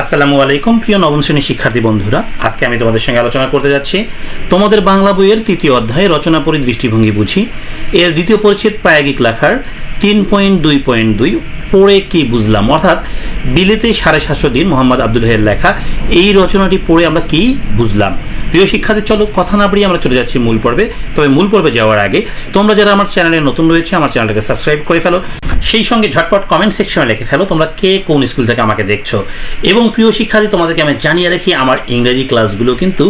আসসালামু আলাইকুম, প্রিয় নবম শ্রেণির শিক্ষার্থী বন্ধুরা। আজকে আমি তোমাদের সঙ্গে আলোচনা করতে যাচ্ছি। তোমাদের বাংলা বইয়ের তৃতীয় অধ্যায়, রচনা পরি দৃষ্টিভঙ্গি বুঝি। এর দ্বিতীয় পরিচ্ছেদ প্রায়োগিক লেখার তিন পয়েন্ট দুই পয়েন্ট দুই, পড়ে কি বুঝলাম? অর্থাৎ বিলেতে সাড়ে সাতশো দিন মোহাম্মদ আব্দুল লেখা, এই রচনাটি পড়ে আমরা কি বুঝলাম? প্রিয় শিক্ষার্থী, চলো কথা না বাড়িয়ে আমরা চলে যাচ্ছি মূল পর্বে। তবে মূল পর্বে যাওয়ার আগে, তোমরা যারা আমার চ্যানেলে নতুন রয়েছে, আমার চ্যানেলটাকে সাবস্ক্রাইব করে ফেলো। সেই সঙ্গে ঝটপট কমেন্ট সেকশনে লিখে ফেলো তোমরা কে কোন স্কুল থেকে আমাকে দেখছ। এবং প্রিয় শিক্ষার্থী, তোমাদেরকে আমি জানিয়ে রাখি, আমার ইংরেজি ক্লাসগুলো কিন্তু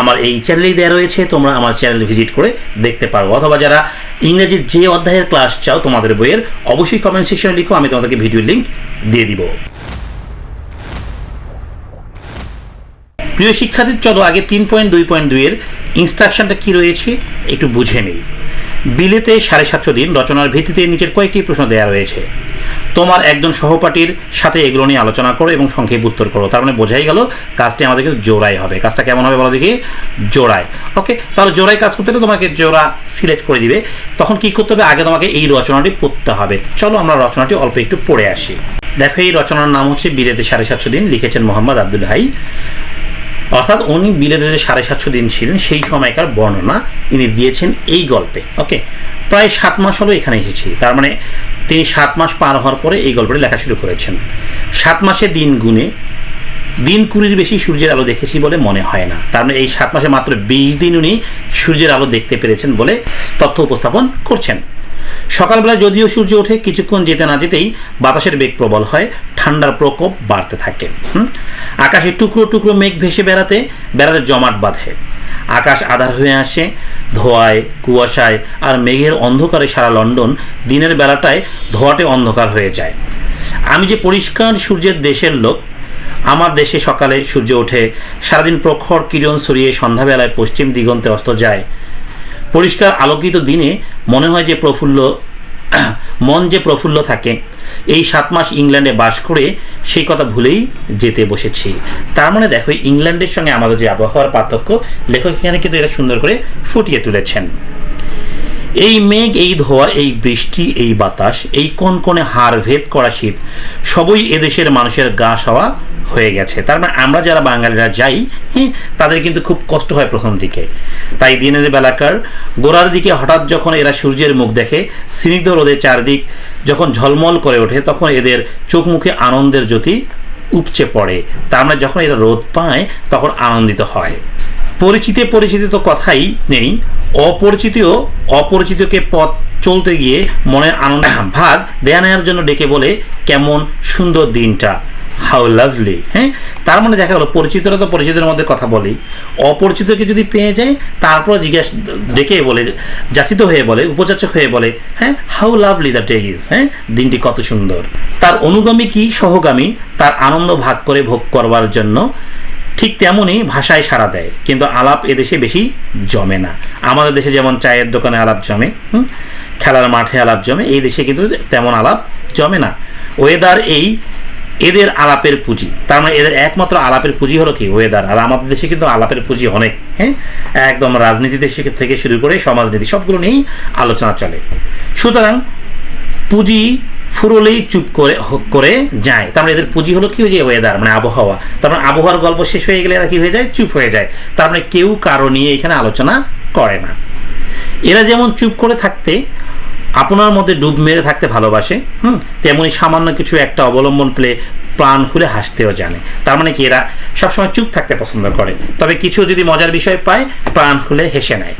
আমার এই চ্যানেলেই দেওয়া রয়েছে, তোমরা আমার চ্যানেল ভিজিট করে দেখতে পারো। অথবা যারা ইংরেজির যে অধ্যায়ের ক্লাস চাও তোমাদের বইয়ের, অবশ্যই কমেন্ট সেকশনে লিখো, আমি তোমাদেরকে ভিডিও লিঙ্ক দিয়ে দিব। প্রিয় শিক্ষার্থী, চলো আগে তিন পয়েন্ট, দুই পয়েন্ট দুইয়ের ইনস্ট্রাকশনটা কী রয়েছে একটু বুঝে নেই। বিলেতে সাড়ে সাতশো দিন রচনার ভিত্তিতে নিচের কয়েকটি প্রশ্ন দেওয়া রয়েছে। তোমার একজন সহপাঠীর সাথে এগুলো নিয়ে আলোচনা করো এবং সংক্ষেপ উত্তর করো। তার মানে বোঝাই গেল, কাজটি আমাদেরকে জোড়াই হবে। কাজটা কেমন হবে বলো দেখি? জোড়ায় ওকে, তাহলে জোড়ায় কাজ করতে হলে তোমাকে জোড়া সিলেক্ট করে দিবে। তখন কি করতে হবে? আগে তোমাকে এই রচনাটি পড়তে হবে। চলো আমরা রচনাটি অল্প একটু পড়ে আসি। দেখো, এই রচনার নাম হচ্ছে বিলেতে সাড়ে সাতশো দিন লিখেছেন মোহাম্মদ আব্দুল হাই। অর্থাৎ উনি বিলেতে যে সাড়ে সাতশো দিন ছিলেন, সেই সময়কার বর্ণনা ইনি দিয়েছেন এই গল্পে ওকে প্রায় সাত মাস হলো এখানে এসেছি, তার মানে তিনি সাত মাস পার হওয়ার পরে এই গল্পটি লেখা শুরু করেছেন। সাত মাসে দিন গুণে দিন কুড়ির বেশি সূর্যের আলো দেখেছি বলে মনে হয় না, তার মানে এই সাত মাসে মাত্র বিশ দিন উনি সূর্যের আলো দেখতে পেরেছেন বলে তথ্য উপস্থাপন করছেন। সকালবেলা যদিও সূর্য ওঠে, কিছুক্ষণ যেতে না যেতেই বাতাসের বেগ প্রবল হয়, ঠান্ডার প্রকোপ বাড়তে থাকে আকাশে টুকরো টুকরো মেঘ ভেসে বেড়াতে বেড়াতে জমাট বাঁধে। আকাশ আধার হয়ে আসে, ধোয়ায়, কুয়াশায় আর মেঘের অন্ধকারে সারা লন্ডন দিনের বেলাটায় ধোয়াটে অন্ধকার হয়ে যায়। আমি যে পরিষ্কার সূর্যের দেশের লোক, আমার দেশে সকালে সূর্য ওঠে, সারাদিন প্রখর কিরণ সরিয়ে সন্ধ্যাবেলায় পশ্চিম দিগন্তে অস্ত যায়। পরিষ্কার আলোকিত দিনে মনে হয় যে প্রফুল্ল, মন যে প্রফুল্ল থাকে, এই সাত মাস ইংল্যান্ডে বাস করে সেই কথা ভুলেই যেতে বসেছি। তার মানে দেখো ইংল্যান্ডের সঙ্গে আমাদের যে আবহাওয়ার পার্থক্য, লেখক এখানে কিন্তু এটা সুন্দর করে ফুটিয়ে তুলেছেন। এই মেঘ, এই ধোয়া, এই বৃষ্টি, এই বাতাস, এই কনকনে হাড় ভেদ করা শীত, সবই এদেশের মানুষের গা সওয়া হয়ে গেছে। তার মানে আমরা যারা বাঙালিরা যাই হ্যাঁ তাদের কিন্তু খুব কষ্ট হয় প্রথম দিকে। তাই দিনের বেলাকার গোড়ার দিকে হঠাৎ যখন এরা সূর্যের মুখ দেখে, স্নিগ্ধ রোদে চারদিক যখন ঝলমল করে ওঠে, তখন এদের চোখ মুখে আনন্দের জ্যোতি উপচে পড়ে। তার মানে যখন এরা রোদ পায়, তখন আনন্দিত হয়। পরিচিতে পরিচিত তো কথাই নেই। অপরিচিতও অপরিচিতকে পথ চলতে গিয়ে মনের আনন্দ ভাগ দেয়া নেওয়ার জন্য ডেকে বলে, কেমন সুন্দর দিনটা। হাউ লাভলি হ্যাঁ? তার মানে দেখা গেলো, পরিচিতরা তো পরিচিতের মধ্যে কথা বলি অপরিচিতকে যদি পেয়ে যায়, তারপর জিজ্ঞাসা, ডেকে বলে, যাচিত হয়ে বলে উপযাচক হয়ে বলে হ্যাঁ how lovely the day is হ্যাঁ দিনটি কত সুন্দর। তার অনুগামী কি সহগামী, তার আনন্দ ভাগ করে ভোগ করবার জন্য ঠিক তেমনই ভাষায় সাড়া দেয়। কিন্তু আলাপ এদেশে বেশি জমে না। আমাদের দেশে যেমন চায়ের দোকানে আলাপ জমে খেলার মাঠে আলাপ জমে, এই দেশে কিন্তু তেমন আলাপ জমে না। ওয়েদার এই এদের আলাপের পুঁজি। তার মানে এদের একমাত্র আলাপের পুঁজি হলো কি? ওয়েদার আর আমাদের দেশে কিন্তু আলাপের পুঁজি অনেক হ্যাঁ? একদম রাজনীতি দেশে থেকে শুরু করে সমাজনীতি, সবগুলো নিয়েই আলোচনা চলে। সুতরাং পুঁজি ফুরলেই চুপ করে করে যায়। তার মানে এদের পুঁজি হলো কি? যে ওয়েদার মানে আবহাওয়া। তার মানে আবহাওয়ার গল্প শেষ হয়ে গেলে এরা কী হয়ে যায়? চুপ হয়ে যায়। তার মানে কেউ কারও নিয়ে এখানে আলোচনা করে না। এরা যেমন চুপ করে থাকতে আপনার মধ্যে ডুব মেরে থাকতে ভালোবাসে, হুম, তেমনি সামান্য কিছু একটা অবলম্বন পেলে প্রাণ খুলে হাসতেও জানে। তার মানে কি, এরা সবসময় চুপ থাকতে পছন্দ করে। তবে কিছু যদি মজার বিষয় পায়, প্রাণ খুলে হেসে নেয়।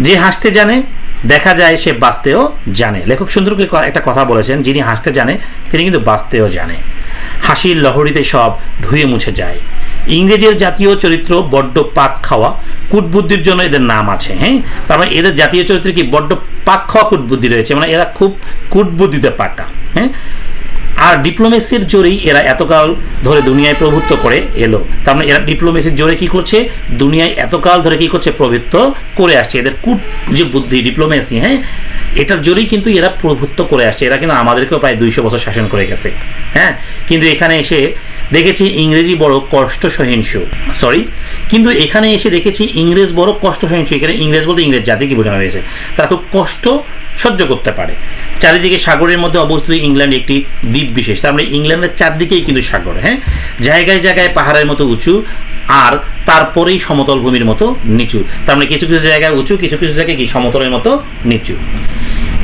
যে হাসতে জানে, দেখা যায় সে বাঁচতেও জানে। লেখক সুন্দরকে একটা কথা বলেছেন, যিনি হাসতে জানে, তিনি কিন্তু বাঁচতেও জানে। হাসির লহরীতে সব ধুয়ে মুছে যায়। ইংরেজের জাতীয় চরিত্র বড্ড পাক খাওয়া, কুটবুদ্ধির জন্য এদের নাম আছে হ্যাঁ? তার মানে এদের জাতীয় চরিত্রে কি বড্ড পাক খাওয়া কুটবুদ্ধি রয়েছে? মানে এরা খুব কূটবুদ্ধিতে পাকা হ্যাঁ? আর ডিপ্লোমেসির জোরেই এরা এতকাল ধরে দুনিয়ায় প্রভুত্ব করে এলো। তার মানে এরা ডিপ্লোমেসির জোরে কি করছে? দুনিয়ায় এতকাল ধরে কি করছে? প্রভুত্ব করে আসছে। এদের কূট যে বুদ্ধি ডিপ্লোমেসি হ্যাঁ? এটার জোরেই কিন্তু এরা প্রভুত্ব করে আসছে। এরা কিন্তু আমাদেরকেও প্রায় দুইশো বছর শাসন করে গেছে হ্যাঁ? কিন্তু এখানে এসে দেখেছি ইংরেজি বড় কষ্ট সহিংসু সরি কিন্তু এখানে এসে দেখেছি ইংরেজ বড় কষ্ট সহিংসু এখানে ইংরেজ বলতে ইংরেজ জাতিকে বোঝানো হয়েছে। তারা খুব কষ্ট সহ্য করতে পারে। চারিদিকে সাগরের মধ্যে অবস্থিত ইংল্যান্ড একটি দ্বীপ বিশেষ। তার মানে ইংল্যান্ডের চারদিকেই কিন্তু সাগর হ্যাঁ? জায়গায় জায়গায় পাহাড়ের মতো উঁচু আর তারপরেই সমতল ভূমির মতো নিচু। তার মানে কিছু কিছু জায়গায় উঁচু, কিছু কিছু জায়গায় কি সমতলের মতো নিচু।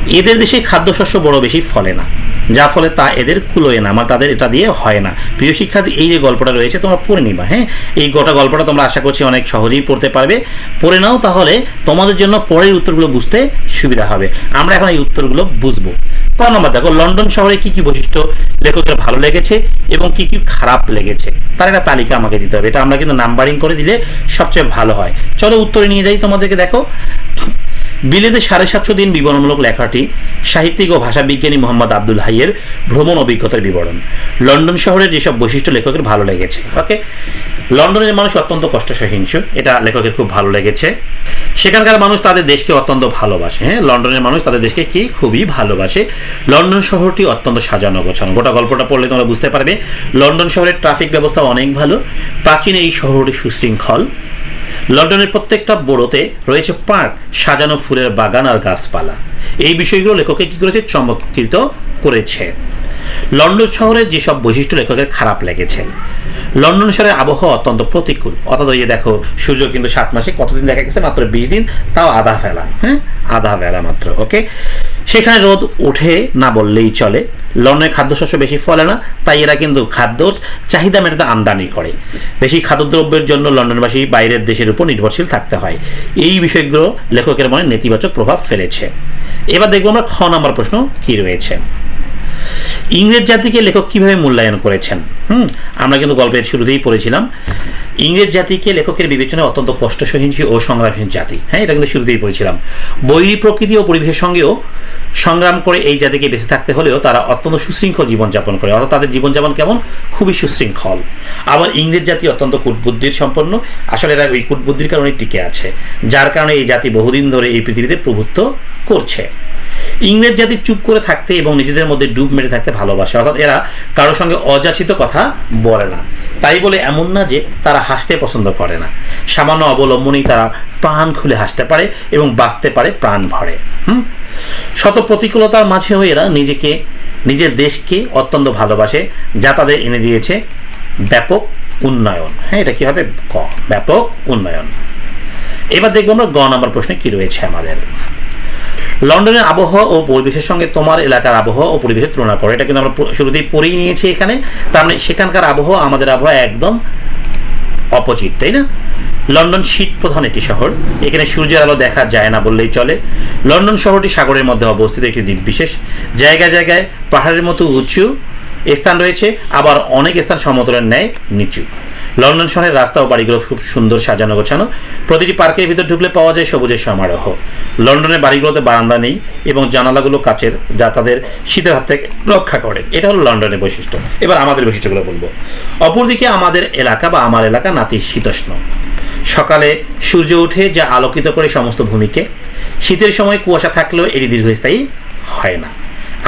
এদের দেশে খাদ্যশস্য বড় বেশি ফলে না। যার ফলে তা এদের কুলোয় না, আমার তাদের এটা দিয়ে হয় না। প্রিয় শিক্ষার্থী, এই যে গল্পটা রয়েছে, তোমরা পড়ে নিবা হ্যাঁ? এই গোটা গল্পটা তোমরা আশা করছি অনেক সহজেই পড়তে পারবে। পড়ে নাও তাহলে তোমাদের জন্য পরের উত্তরগুলো বুঝতে সুবিধা হবে। আমরা এখন এই উত্তরগুলো বুঝব। ক নম্বর, দেখো, লন্ডন শহরে কি কি বৈশিষ্ট্য লেখকের ভালো লেগেছে এবং কি কি খারাপ লেগেছে? তার একটা তালিকা আমাকে দিতে হবে। এটা আমরা কিন্তু নাম্বারিং করে দিলে সবচেয়ে ভালো হয়। চলো উত্তরে নিয়ে যাই তোমাদেরকে, দেখো। বিলেতে সাড়ে সাতশো দিন বিবরণমূলক লেখাটি সাহিত্যিক ও ভাষাবিজ্ঞানী মোহাম্মদ আব্দুল হাইয়ের ভ্রমণ অভিজ্ঞতার বিবরণ। লন্ডন শহরের যেসব বৈশিষ্ট্য লেখকের ভালো লেগেছে, ওকে? লন্ডনের মানুষ অত্যন্ত কষ্ট সহিংস এটা লেখকের খুব ভালো লেগেছে। সেখানকার মানুষ তাদের দেশকে অত্যন্ত ভালোবাসে হ্যাঁ? লন্ডনের মানুষ তাদের দেশকে কি? খুবই ভালোবাসে। লন্ডন শহরটি অত্যন্ত সাজানো গোছানো। গোটা গল্পটা পড়লে তোমরা বুঝতে পারবে, লন্ডন শহরের ট্রাফিক ব্যবস্থা অনেক ভালো। প্রাচীন এই শহরটি সুশৃঙ্খল। লন্ডনের প্রত্যেকটা বড়োতে রয়েছে পার্ক, সাজানো ফুলের বাগান আর গাছপালা। এই বিষয়গুলো লেখকে কী করেছে? চমৎকৃত করেছে। লন্ডন শহরের যেসব বৈশিষ্ট্য লেখকের খারাপ লেগেছে। লন্ডন শহরের আবহাওয়া অত্যন্ত প্রতিকূল। অর্থাৎ ওই যে দেখো, সূর্য কিন্তু সাত মাসে কতদিন দেখা গেছে? মাত্র বিশ দিন, তাও আধা বেলা। হ্যাঁ? আধা বেলা মাত্র ওকে সেখানে রোদ ওঠে না বললেই চলে। লন্ডনে খাদ্যশস্য বেশি ফলে না, তাই এরা কিন্তু খাদ্য চাহিদা মেটাতে আমদানি করে। বেশি খাদ্যদ্রব্যের জন্য লন্ডনবাসী বাইরের দেশের উপর নির্ভরশীল থাকতে হয়। এই বিষয়গুলো লেখকের মনে নেতিবাচক প্রভাব ফেলেছে। এবার দেখব আমরা খ নম্বর প্রশ্ন কি রয়েছে। ইংরেজ জাতিকে লেখক কীভাবে মূল্যায়ন করেছেন? হুম, আমরা কিন্তু গল্পের শুরুতেই পড়েছিলাম। ইংরেজ জাতিকে লেখকের বিবেচনায় অত্যন্ত কষ্ট সহিংসী ও সংগ্রামহীন জাতি। হ্যাঁ এটা কিন্তু শুরুতেই পড়েছিলাম। বৈরী প্রকৃতি ও পরিবেশের সঙ্গেও সংগ্রাম করে এই জাতিকে বেঁচে থাকতে হলেও তারা অত্যন্ত সুশৃঙ্খল জীবনযাপন করে। অর্থাৎ তাদের জীবনযাপন কেমন? খুবই সুশৃঙ্খল। আবার ইংরেজ জাতি অত্যন্ত কুটবুদ্ধির সম্পন্ন। আসলে এরা ওই কুটবুদ্ধির কারণে টিকে আছে, যার কারণে এই জাতি বহুদিন ধরে এই পৃথিবীতে প্রভুত্ব করছে। ইংরেজ জাতি চুপ করে থাকতে এবং নিজেদের মধ্যে ডুব মেরে থাকতে ভালোবাসে। অর্থাৎ এরা কারোর সঙ্গে অযাচিত কথা বলে না। তাই বলে এমন না যে তারা হাসতে পছন্দ করে না। সামান্য অবলম্বনেই তারা প্রাণ খুলে হাসতে পারে এবং বাঁচতে পারে, প্রাণ ভরে। হুম? শত প্রতিকূলতার মাঝেও এরা নিজেকে, নিজের দেশকে অত্যন্ত ভালোবাসে, যা তাদের এনে দিয়েছে ব্যাপক উন্নয়ন। হ্যাঁ এটা কি হবে? ক। ব্যাপক উন্নয়ন। এবার দেখব আমরা গ নম্বর প্রশ্নে কি রয়েছে আমাদের। লন্ডনের আবহাওয়া ও পরিবেশের সঙ্গে তোমার এলাকার আবহাওয়া ও পরিবেশের তুলনা করো। এটা কিন্তু আমরা শুরুতেই পড়েই নিয়েছি এখানে। তার মানে সেখানকার আবহাওয়া আমাদের আবহাওয়া একদম অপোজিট তাই না? লন্ডন শীত প্রধান একটি শহর। এখানে সূর্যের আলো দেখা যায় না বললেই চলে। লন্ডন শহরটি সাগরের মধ্যে অবস্থিত একটি দ্বীপ বিশেষ জায়গায় জায়গায় পাহাড়ের মতো উঁচু স্থান রয়েছে। আবার অনেক স্থান সমতলের ন্যায় নিচু। লন্ডন শহরের রাস্তা ও বাড়িগুলো খুব সুন্দর সাজানো গোছানো। প্রতিটি পার্কের ভিতর ঢুকলে পাওয়া যায় সবুজের সমারোহ। লন্ডনের বাড়িগুলোতে বারান্দা নেই এবং জানালাগুলো কাচের, যা তাদের শীতের হাত থেকে রক্ষা করে। এটা হলো লন্ডনের বৈশিষ্ট্য। এবার আমাদের বৈশিষ্ট্যগুলো বলব। অপরদিকে আমাদের এলাকা বা আমার এলাকা নাতিশীতোষ্ণ সকালে সূর্য উঠে যা আলোকিত করে সমস্ত ভূমিকে। শীতের সময় কুয়াশা থাকলেও এটি দীর্ঘস্থায়ী হয় না।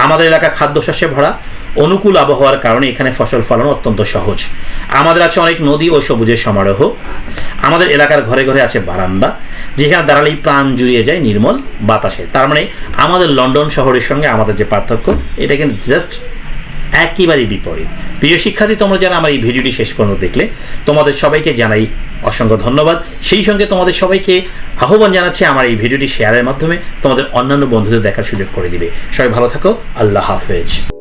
আমাদের এলাকা খাদ্যশস্যে ভরা। অনুকূল আবহাওয়ার কারণে এখানে ফসল ফলানো অত্যন্ত সহজ। আমাদের আছে অনেক নদী ও সবুজের সমারোহ। আমাদের এলাকার ঘরে ঘরে আছে বারান্দা, যেখানে দাঁড়ালেই প্রাণ জুড়িয়ে যায় নির্মল বাতাসে। তার মানে আমাদের লন্ডন শহরের সঙ্গে আমাদের যে পার্থক্য, এটা কিন্তু জাস্ট একেবারেই বিপরীত। প্রিয় শিক্ষার্থী, তোমরা যারা আমার এই ভিডিওটি শেষ পর্যন্ত দেখলে, তোমাদের সবাইকে জানাই অসংখ্য ধন্যবাদ। সেই সঙ্গে তোমাদের সবাইকে আহ্বান জানাচ্ছি আমার এই ভিডিওটি শেয়ারের মাধ্যমে। তোমাদের অন্যান্য বন্ধুদের দেখার সুযোগ করে দিবে। সবাই ভালো থাকো। আল্লাহ হাফেজ।